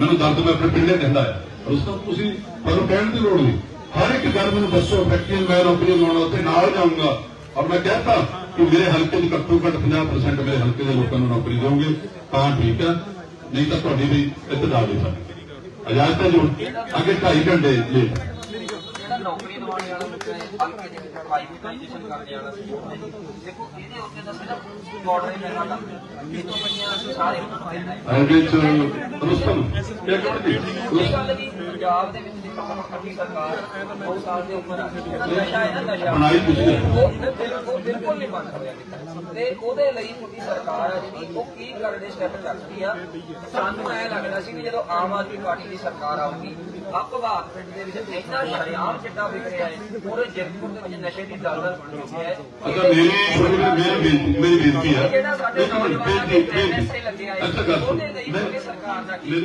ਮੈਨੂੰ ਦਰਦ ਮੈਂ ਆਪਣੇ ਪਿੰਡੇ ਕਹਿੰਦਾ ਹੈ। ਰੁਸਤਮ ਤੁਸੀਂ ਤੁਹਾਨੂੰ ਕਹਿਣ ਦੀ ਲੋੜ ਨਹੀਂ। ਹਰ ਇੱਕ ਗੱਲ ਮੈਨੂੰ ਦੱਸੋ ਫੈਕਟਰੀ ਮੈਂ ਨੌਕਰੀ ਲਾਉਣ ਉੱਤੇ ਨਾਲ ਜਾਊਂਗਾ। ਔਰ ਮੈਂ ਕਹਤਾ ਕਿ ਮੇਰੇ ਹਲਕੇ ਦੀ ਘੱਟੋ ਘੱਟ 50% ਮੇਰੇ ਹਲਕੇ ਦੇ ਲੋਕਾਂ ਨੂੰ ਨੌਕਰੀ ਦਿਓਗੇ ਤਾਂ ਠੀਕ ਹੈ। ਨਹੀਂ ਤਾਂ ਤੁਹਾਡੀ ਵੀ ਇਤਦਾ ਨਹੀਂ ਸਾਡੀ। ਇਜਾਜ਼ਤ ਹੈ ਜੀ ਅੱਗੇ 2.5 ਘੰਟੇ ਲੇਟ ਨੌਕਰੀ ਦਿਵਾਉਣ ਵਾਲਾ ਮੁੱਦਾ ਹੈ ਪ੍ਰਾਈਵੇਟਾਈਜੇਸ਼ਨ ਦੇਖੋ ਇਹਦੇ ਉੱਤੇ ਤਾਂ ਸਿਰਫ ਬਾਰਡਰ ਹੀ ਮਿਲਣਾ ਕੰਮ ਇਹ ਤੋਂ ਬਣੀਆਂ ਅਸੀਂ ਸਾਰੇ ਚ ਰੁਸਤਮ ਮਿੰਟ ਜੀ ਇਹ ਗੱਲ ਵੀ ਪੰਜਾਬ ਦੇ ਵਿੱਚ ਦੇਖੋ ਸਾਡੀ ਸਰਕਾਰ ਬਹੁਤ ਸਾਲ ਦੇ ਉੱਪਰ। ਨਸ਼ਾ ਹੈ ਨਾ ਨਸ਼ਾ ਬਣਾਈ ਤੁਸੀਂ ਬਿਲਕੁਲ ਨਹੀਂ ਬੰਦ ਹੋਇਆ ਕਿਤੇ। ਤੇ ਉਹਦੇ ਲਈ ਤੁਹਾਡੀ ਸਰਕਾਰ ਆ ਜਿਹੜੀ ਉਹ ਕੀ ਕਰਦੇ ਸਟੈਪ ਚੱਕਦੀ ਆ? ਸਾਨੂੰ ਐ ਲੱਗਦਾ ਸੀ ਕਿ ਜਦੋਂ ਆਮ ਆਦਮੀ ਪਾਰਟੀ ਦੀ ਸਰਕਾਰ ਆਊਗੀ ਅਪਵਾਦ ਪਿੰਡ ਦੇ ਵਿੱਚ ਇੰਨਾ ਸ਼ਰਿਆਮ ਚਿੱਟਾ ਵਿਕ ਰਿਹਾ ਹੈ ਪੂਰੇ ਜਗਤਪੁਰ ਦੇ ਵਿੱਚ ਨਸ਼ੇ ਦੀ ਦਲਦਲ ਬਣ ਚੁੱਕੀ ਹੈ। ਅੱਛਾ ਮੇਰੀ ਛੋਟੀ ਮੇਰੀ ਬੇਨਤੀ ਮੇਰੀ ਬੇਨਤੀ ਹੈ ਜਿਹੜਾ ਸਾਡੇ ਨੌਜਵਾਨਾਂ ਦੇ ਉਹਦੇ ਲਈ ਸਰਕਾਰ ਦਾ ਕੀ